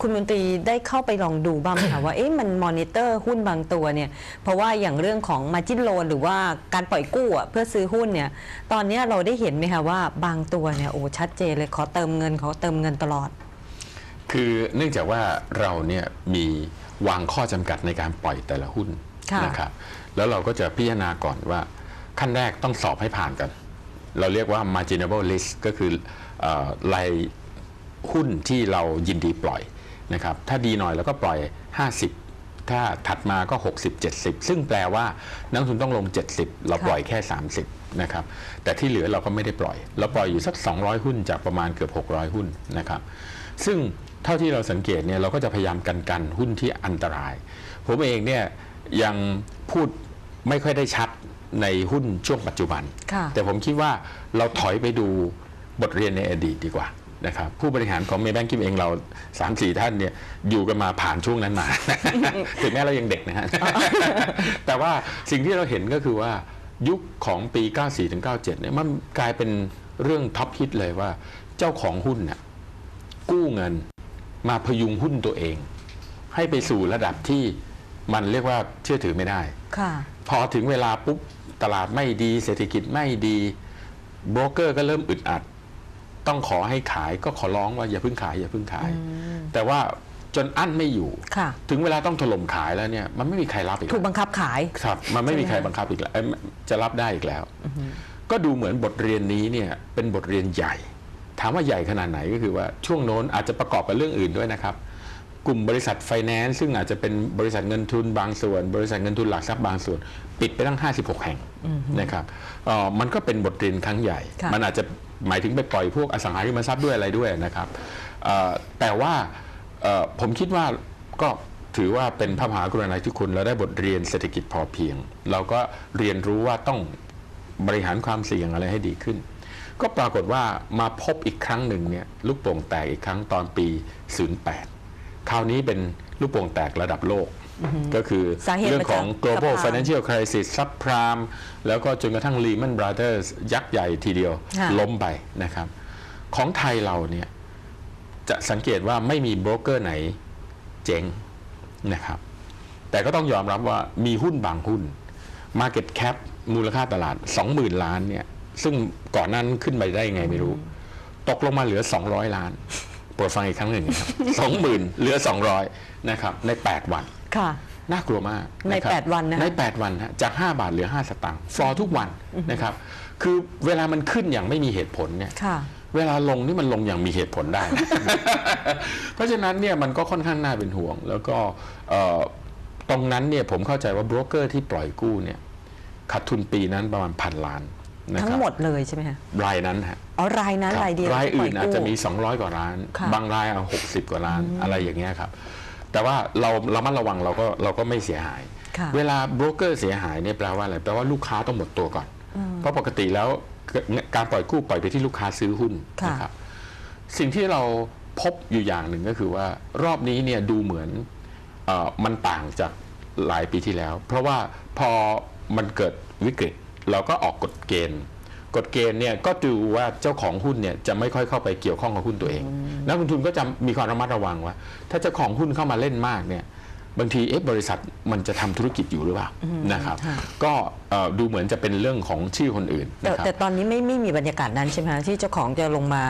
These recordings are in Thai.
คุณมนตรีได้เข้าไปลองดูบ้างไหมคะว่าเอ๊ะมันมอนิเตอร์หุ้นบางตัวเนี่ยเพราะว่าอย่างเรื่องของมาจิ n โลนหรือว่าการปล่อยกู้อะเพื่อซื้อหุ้นเนี่ยตอนเนี้ยเราได้เห็นไหมคะว่าบางตัวเนี่ยโอ้ชัดเจนเลยขอเติมเงินขอเติมเงินตลอด คือเนื่องจากว่าเราเนี่ยมีวางข้อจำกัดในการปล่อยแต่ละหุ้นค่ะนะครับแล้วเราก็จะพิจารณาก่อนว่าขั้นแรกต้องสอบให้ผ่านกัน เราเรียกว่า marginable list ก็คือเออรายหุ้นที่เรายินดีปล่อย นะครับถ้าดีหน่อยเราก็ปล่อย 50 ถ้าถัดมาก็ 60 70 ซึ่งแปลว่านักลงทุนต้องลง 70 เราปล่อยแค่ 30นะครับแต่ที่เหลือเราก็ไม่ได้ปล่อย เราปล่อยอยู่สัก 200 หุ้นจากประมาณเกือบ 600 หุ้นนะครับซึ่งเท่าที่เราสังเกตเนี่ยเราก็จะพยายามกันกันหุ้นที่อันตราย ผมเองเนี่ยยังพูดไม่ค่อยได้ชัดในหุ้นช่วงปัจจุบันค่ะแต่ผมคิดว่าเราถอยไปดูบทเรียนในอดีตดีกว่า นะครับผู้บริหารของเมย์แบงกิมเองเรา 3 4 ท่านเนี่ยอยู่กันมาผ่านช่วงนั้นมา ถึงแม้เรายังเด็กนะฮะ แต่ว่าสิ่งที่เราเห็นก็คือว่ายุคของปี 94ถึง97เนี่ยมันกลายเป็นเรื่องท็อปฮิตเลยว่าเจ้าของหุ้นน่ะกู้เงินมาพยุงหุ้นตัวเอง ให้ไปสู่ระดับที่มันเรียกว่าเชื่อถือไม่ได้ค่ะพอถึงเวลาปุ๊บตลาดไม่ดี เศรษฐกิจไม่ดีโบรกเกอร์ก็เริ่มอึดอัด ต้องขอให้ขายก็ขอร้องว่าอย่าเพิ่งขายอย่าเพิ่งขาย แต่ว่าจนอั้นไม่อยู่ค่ะถึงเวลาต้องถล่มขายแล้วเนี่ยมันไม่มีใครรับอีกถูกแล้วบังคับขายครับ มันไม่มีใช่ไหมใครบังคับอีกแล้วเอ้ยจะรับได้อีกแล้ว ก็ดูเหมือนบทเรียนนี้เนี่ยเป็นบทเรียนใหญ่ ถามว่าใหญ่ขนาดไหนก็คือว่าช่วงโน้นอาจจะประกอบกับเรื่องอื่นด้วยนะครับ กลุ่มบริษัทไฟแนนซ์ซึ่งอาจจะเป็นบริษัทเงินทุนบางส่วน บริษัทเงินทุนหลักทรัพย์บางส่วน ปิดไปตั้ง 56 แห่งนะครับเอ่อมันก็เป็นบทเรียนครั้งใหญ่ค่ะมันอาจจะหมายถึงไปปล่อยพวกอสังหาริมทรัพย์ด้วยอะไรด้วยนะครับเอ่อแต่ว่าเอ่อผมคิดว่าก็ถือว่าเป็นพระมหากรุณาธิคุณเราได้บทเรียนเศรษฐกิจพอเพียง เราก็เรียนรู้ว่าต้องบริหารความเสี่ยงอะไรให้ดีขึ้น ก็ปรากฏว่ามาพบอีกครั้งหนึ่งเนี่ยลูกโป่งแตกอีกครั้งตอนปี 08 คราวนี้เป็นลูกโป่งแตกระดับโลก ก็คือสาเหตุเรื่องของมาจาก global subprime financial crisis subprime แล้วก็จนกระทั่ง Lehman Brothers ยักษ์ใหญ่ทีเดียวค่ะล้มไปนะครับ ของไทยเราเนี่ยจะสังเกตว่าไม่มีโบรกเกอร์ไหนเจ๊งนะครับ แต่ก็ต้องยอมรับว่ามีหุ้นบางหุ้น Market Cap มูลค่าตลาด 20,000 ล้านเนี่ยซึ่งก่อนหนั้นขึ้นไปได้ยังไงไม่รู้ ตกลงมาเหลือ 200 ล้าน โปรดฟังอีกครั้งหนึ่งนะครับ20,000เหลือ 200นะครับใน 8 วันค่ะน่ากลัวมากในะครับแปดวันนะคะใน 8 วันฮะจาก 5 บาทเหลือ 5 สตางค์ฟลอร์ทุกวันนะครับคือเวลามันขึ้นอย่างไม่มีเหตุผลเนี่ยค่ะเวลาลงนี่มันลงอย่างมีเหตุผลได้ เพราะฉะนั้นเนี่ยมันก็ค่อนข้างน่าเป็นห่วง แล้วก็เอ่อตรงนั้นเนี่ยผมเข้าใจว่าโบรกเกอร์ที่ปล่อยกู้เนี่ยขาดทุนปีนั้นประมาณพันล้านนะครับ ทั้งหมดเลยใช่ไหมคะรายนั้นฮะอ๋อรายนั้นครับรายเดียวรายที่ปล่อื่นอาจจะมีกู้200 กว่าล้านค่ะบางรายเอา60 กว่าล้านอะไรอย่างเงี้ยครับ แต่ว่าเราเรามัดระวังเราก็เราก็ไม่เสียหายค่ะเวลาโบรกเกอร์เสียหายเนี่ยแปลว่าอะไรแปลว่าลูกค้าต้องหมดตัวก่อน เพราะปกติแล้วการปล่อยกู้ปล่อยไปที่ลูกค้าซื้อหุ้นค่ะนะครับ สิ่งที่เราพบอยู่อย่างหนึ่งก็คือว่ารอบนี้เนี่ยดูเหมือนเออมันต่างจากหลายปีที่แล้ว เพราะว่าพอมันเกิดวิกฤต เราก็ออกกฎเกณฑ์กฎเกณฑ์เนี่ยก็ดูว่าเจ้าของหุ้นเนี่ยจะไม่ค่อยเข้าไปเกี่ยวข้องกับหุ้นตัวเอง นักลงทุนก็จะมีความระมัดระวังว่า ถ้าเจ้าของหุ้นเข้ามาเล่นมากเนี่ยบางทีเอ๊ะบริษัทมันจะทำธุรกิจอยู่หรือเปล่านะครับค่ะก็เอ่อดูเหมือนจะเป็นเรื่องของชื่อคนอื่นแต่นะครับแต่ตอนนี้ไม่ไม่มีบรรยากาศนั้นใช่ไหมคะที่เจ้าของจะลงมา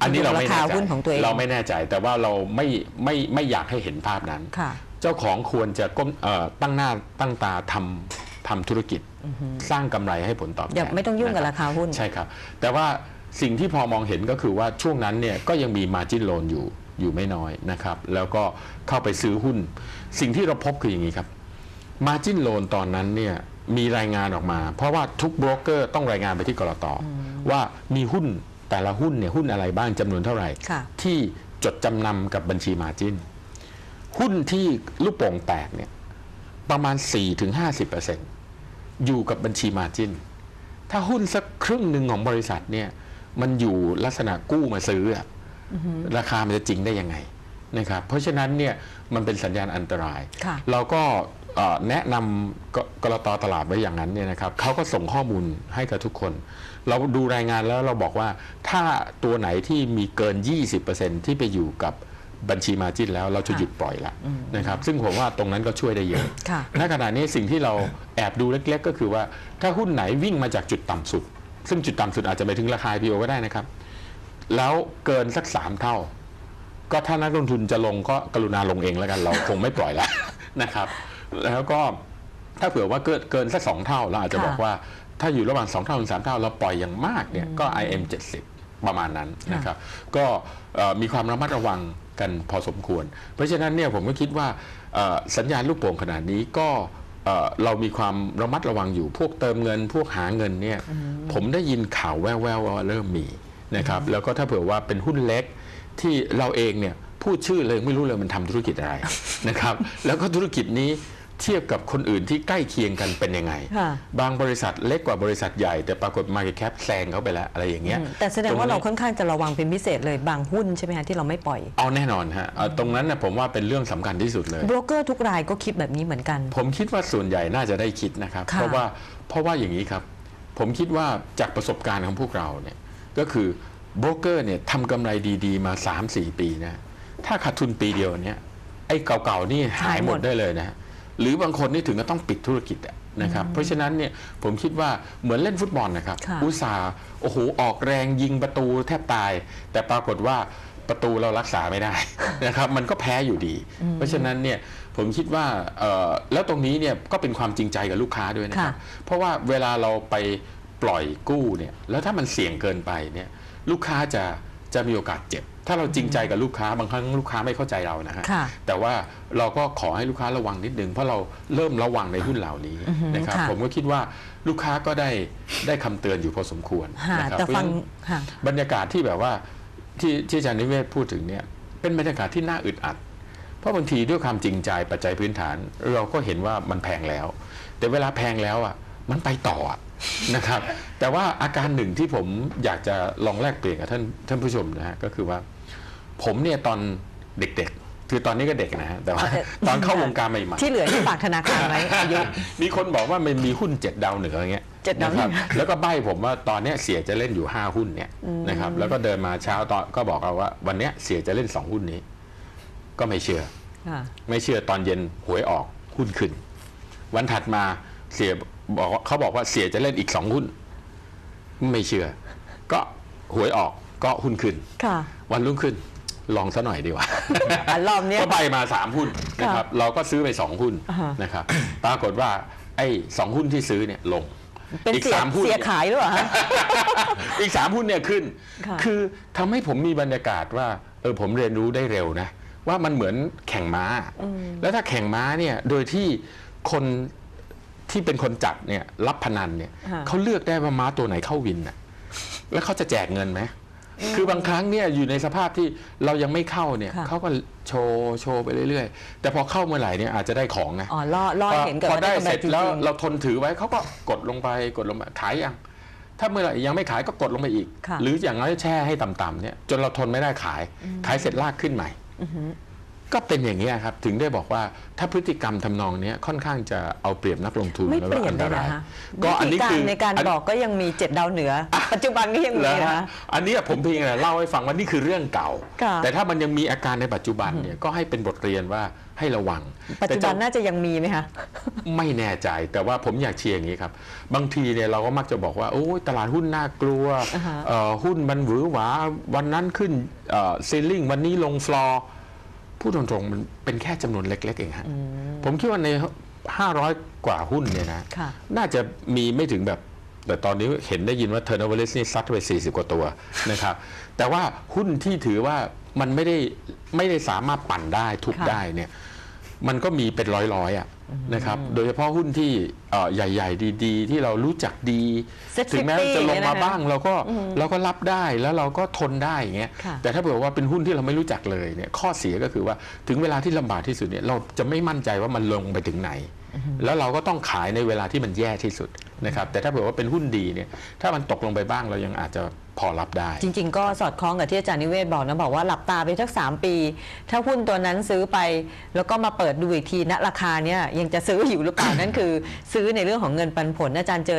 อันนี้เราไม่ราคาแน่ใจหุ้นของตัวเองเราไม่แน่ใจแต่ว่าเราไม่ไม่ไม่อยากให้เห็นภาพนั้นค่ะเจ้าของควรจะก้มเอ่อตั้งหน้าตั้งตาทำทำธุรกิจ สร้างกำไรให้ผลตอบแทนอย่าไม่ต้องยุ่งกับนะราคาหุ้นใช่ครับ แต่ว่าสิ่งที่พอมองเห็นก็คือว่าช่วงนั้นเนี่ยก็ยังมี margin loan อยู่อยู่ไม่น้อยนะครับ แล้วก็เข้าไปซื้อหุ้น สิ่งที่เราพบคืออย่างนี้ครับ margin loan ตอนนั้นเนี่ยมีรายงานออกมา เพราะว่าทุกโบรกเกอร์ต้องรายงานไปที่กรตว่ามีหุ้นแต่ละหุ้นเนี่ยหุ้นอะไรบ้างจำนวนเท่าไหร่ค่ะที่จดจำนำกับบัญชี margin หุ้นที่ลูกโป่งแตกเนี่ยประมาณ 4-50% อยู่กับบัญชี margin ถ้าหุ้นสักครึ่งหนึ่งของบริษัทเนี่ยมันอยู่ลักษณะกู้มาซื้ออะราคามันจะจริงได้ยังไงนะครับเพราะฉะนั้นเนี่ยมันเป็นสัญญาณอันตรายค่ะเราก็เอ่อแนะนำกกรตตลาดไว้อย่างนั้นเนี่ยนะครับเขาก็ส่งข้อมูลให้กับทุกคน เราดูรายงานแล้วเราบอกว่าถ้าตัวไหนที่มีเกิน 20%ที่ไปอยู่กับ บัญชีมาจินแล้วเราจะค่ะหยุดปล่อยละนะครับซึ่งผมว่าตรงนั้นก็ช่วยได้เยอะค่ะณขณะนี้สิ่งที่เราแอบดูเล็กๆ ก็คือว่าถ้าหุ้นไหนวิ่งมาจากจุดต่ำสุด ซึ่งจุดต่ำสุดอาจจะไปถึงราคา IPO ก็ได้นะครับ แล้วเกินสักสามเท่า ก็ถ้านักลงทุนจะลงก็กรุณาลงเองแล้วกันเราคงไม่ปล่อยแล้วนะครับ แล้วก็ถ้าเผื่อว่าเกินเกินสักสองเท่าเราอาจจะค่ะบอกว่าถ้าอยู่ระหว่างสองเท่าถึงสามเท่าเราปล่อยอย่างมากเนี่ยก็ IM 70 ประมาณนั้นนะครับ ก็เอ่อมีความระมัดระวังกันพอสมควร เพราะฉะนั้นเนี่ยผมก็คิดว่าเอ่อสัญญาณลูกโป่งขนาดนี้ก็เอ่อเรามีความระมัดระวังอยู่พวกเติมเงิน พวกหาเงินเนี่ยผมได้ยินข่าวแว่วๆว่าเริ่มมีนะครับแล้วก็ถ้าเผื่อว่าเป็นหุ้นเล็กที่เราเองเนี่ยพูดชื่อเลยไม่รู้เลยมันทำธุรกิจอะไรนะครับ แล้วก็ธุรกิจนี้ เทียบกับคนอื่นที่ใกล้เคียงกันเป็นยังไงค่ะบางบริษัทเล็กกว่าบริษัทใหญ่ แต่ปรากฏ Market Cap แซงเขาไปแล้วอะไรอย่างเงี้ยแต่แสดงว่าตเรานี้ค่อนข้างจะระวังเป็นพิเศษเลยบางหุ้นใช่ไหมคะที่เราไม่ปล่อยเอาแน่นอนฮะเอาตรงนั้นนะผมว่าเป็นเรื่องสำคัญที่สุดเลยโบรกเกอร์ทุกรายก็คิดแบบนี้เหมือนกัน ผมคิดว่าส่วนใหญ่น่าจะได้คิดนะครับค่ะเพราะว่าเพราะว่าอย่างนี้ครับ ผมคิดว่าจากประสบการณ์ของพวกเราเนี่ยก็คือโบรกเกอร์เนี่ยทำกำไรดีๆ มา 3-4 ปีนะถ้าขาดทุนปีเดียวเนี่ยไอ้เก่าๆนี่หายหมดได้เลยนะ หรือบางคนนี่ถึงก็ต้องปิดธุรกิจอะนะครับเพราะฉะนั้นเนี่ยผมคิดว่าเหมือนเล่นฟุตบอลนะครับค่ะ อุตส่าห์โอ้โหออกแรงยิงประตูแทบตาย แต่ปรากฏว่าประตูเรารักษาไม่ได้ นะครับมันก็แพ้อยู่ดี เพราะฉะนั้นเนี่ยผมคิดว่าเอ่อแล้วตรงนี้เนี่ยก็เป็นความจริงใจกับลูกค้าด้วยนะครับ เพราะว่าเวลาเราไปปล่อยกู้เนี่ยแล้วถ้ามันเสี่ยงเกินไปเนี่ยลูกค้าจะจะมีโอกาสเจ็บ ถ้าเราจริงใจกับลูกค้าบางครั้งลูกค้าไม่เข้าใจเรานะฮะค่ะแต่ว่าเราก็ขอให้ลูกค้าระวังนิดนึงเพราะเราเริ่มระวังในหุ้นเหล่านี้อือฮึนะครับค่ะ ผมก็คิดว่าลูกค้าก็ได้ได้คำเตือนอยู่พอสมควรค่ะนะครับแต่เพราะฟัฉะงนั้น ค่ะ บรรยากาศที่แบบว่าที่ที่อาจารย์นิเวศพูดถึงเนี่ยเป็นบรรยากาศที่น่าอึดอัด เพราะบางทีด้วยความจริงใจปัจจัยพื้นฐาน เราก็เห็นว่ามันแพงแล้ว แต่เวลาแพงแล้วอะมันไปต่ออะ นะครับ แต่ว่าอาการหนึ่งที่ผมอยากจะลองแลกเปลี่ยนกับท่านท่านผู้ชมนะฮะก็คือว่า ผมเนี่ยตอนเด็กๆ คือตอนนี้ก็เด็กนะฮะแต่ว่าเอ่อตอนเข้าวงการใหม่ๆที่เหลือที่ฝากธนาคารไว้อายุมีคนบอกว่ามันมีหุ้นเจ็ดดาวเหนืออย่างเงี้ยเจ็ดดาวเหนือนะครับแล้วก็ใบ้ผมว่าตอนเนี้ยเสียจะเล่นอยู่ 5 หุ้นเนี่ยนะครับแล้วก็เดินมาเช้าตอนก็บอกเราว่า วันเนี้ยเสียจะเล่น 2 หุ้นนี้ ก็ไม่เชื่อค่ะไม่เชื่อตอนเย็นหวยออกหุ้นขึ้น วันถัดมาเสียบอกว่าเขาบอกว่าเสียจะเล่นอีก 2 หุ้น ไม่เชื่อ ก็หวยออกก็หุ้นขึ้นค่ะวันรุ่งขึ้น ลองซะหน่อยดีกว่าอันรอบเนี้ยก็ใบมาสามหุ้นนะครับเราก็ซื้อไปสองหุ้นอ่าฮะ นะครับปรากฏว่าไอ้สองหุ้นที่ซื้อเนี่ยลงเป็นอีกเสียสามหุ้นเสียนี่ขายหรือเปล่าฮะ อีกสามหุ้นเนี่ยขึ้นค่ะคือทำให้ผมมีบรรยากาศว่าเออผมเรียนรู้ได้เร็วนะ ว่ามันเหมือนแข่งม้า แล้วถ้าแข่งม้าเนี่ยโดยที่คนที่เป็นคนจัดเนี่ยรับพนันเนี่ยค่ะ เขาเลือกได้ว่าม้าตัวไหนเข้าวินน่ะแล้วเขาจะแจกเงินไหม คือบางครั้งเนี่ยอยู่ในสภาพที่เรายังไม่เข้าเนี่ยค่ะ เขาก็โชว์โชว์ไปเรื่อยๆ แต่พอเข้าเมื่อไหร่เนี่ยอาจจะได้ของไงอ๋อล่อล่อให้เห็นกับพอว่าได้กำเสร็จจงๆแล้วเราทนถือไว้เขาก็กดลงไปกดลงมาขายยังถ้าเมื่อไหร่ยังไม่ขายก็กดลงไปอีก ค่ะ หรืออย่างน้อยแช่ให้ต่ำๆเนี่ยจนเราทนไม่ได้ขาย ขายเสร็จลากขึ้นใหม่อือหือ ก็เป็นอย่างนี้ยครับถึงได้บอกว่าถ้าพฤติกรรมทำนองเนี้ยค่อนข้างจะเอาเปรียบนักลงทุนไม่แล้วเปก็ลี่ยนอันเลตยรานะยคะก็อันนี้วิธีคือในการอันบอกก็ยังมีเจ็ดดาวเหนือ ปัจจุบันก็ยังมีแล้วนะฮะคะอันนี้ผมเพียงแต่เล่าให้ฟังว่านี่คือเรื่องเก่าค่ะแต่ถ้ามันยังมีอาการในปัจจุบันเนี่ยก็ให้เป็นบทเรียนว่าให้ระวัง ปัจจุบันแต่จะน่าจะยังมีไหมคะไม่แน่ใจแต่ว่าผมอยากเชียร์อย่างนี้ครับ บางทีเนี่ยเราก็มักจะบอกว่าโอ้ยตลาดหุ้นน่ากลัวอ่าฮะเอ่อหุ้นมันหวือหวาวันนั้นขึ้นเซลลิงวันนี้ลงฟลอร์ พูดตรงๆมันเป็นแค่จำนวนเล็ก ๆ เองฮะผมคิดว่าใน 500 กว่าหุ้นเนี่ยนะค่ะน่าจะมีไม่ถึงแบบ แต่ตอนนี้เห็นได้ยินว่า turnover list นี่ซัดไป 40 กว่าตัวนะครับ แต่ว่าหุ้นที่ถือว่ามันไม่ได้ไม่ได้สามารถปั่นได้ทุกค่ะได้เนี่ย มันก็มีเป็นร้อยๆอะ นะครับโดยเฉพาะหุ้นที่เอ่อใหญ่ ๆ ดี ๆ ที่เรารู้จักดี Set ถึงแม้50จะลงมาเนี่ยนะคะบ้างเราก็เราก็รับได้แล้วเราก็ทนได้อย่างเงี้ยค่ะแต่ถ้าเผื่อว่าเป็นหุ้นที่เราไม่รู้จักเลยเนี่ยข้อเสียก็คือว่าถึงเวลาที่ลำบากที่สุดเนี่ยเราจะไม่มั่นใจว่ามันลงไปถึงไหน แล้วเราก็ต้องขายในเวลาที่มันแย่ที่สุด นะครับแต่ถ้าเผื่อว่าเป็นหุ้นดีเนี่ยถ้ามันตกลงไปบ้างเรายังอาจจะพอรับได้ จริง ๆ ก็สอดคล้องกับที่อาจารย์นิเวศบอกนะ บอกว่าหลับตาไปสักสามปี ถ้าหุ้นตัวนั้นซื้อไป แล้วก็มาเปิดดูอีกทีณราคาเนี้ยยังจะซื้ออยู่หรือเปล่า นั่นคือ ซื้อในเรื่องของเงินปันผลอาจารย์เจอ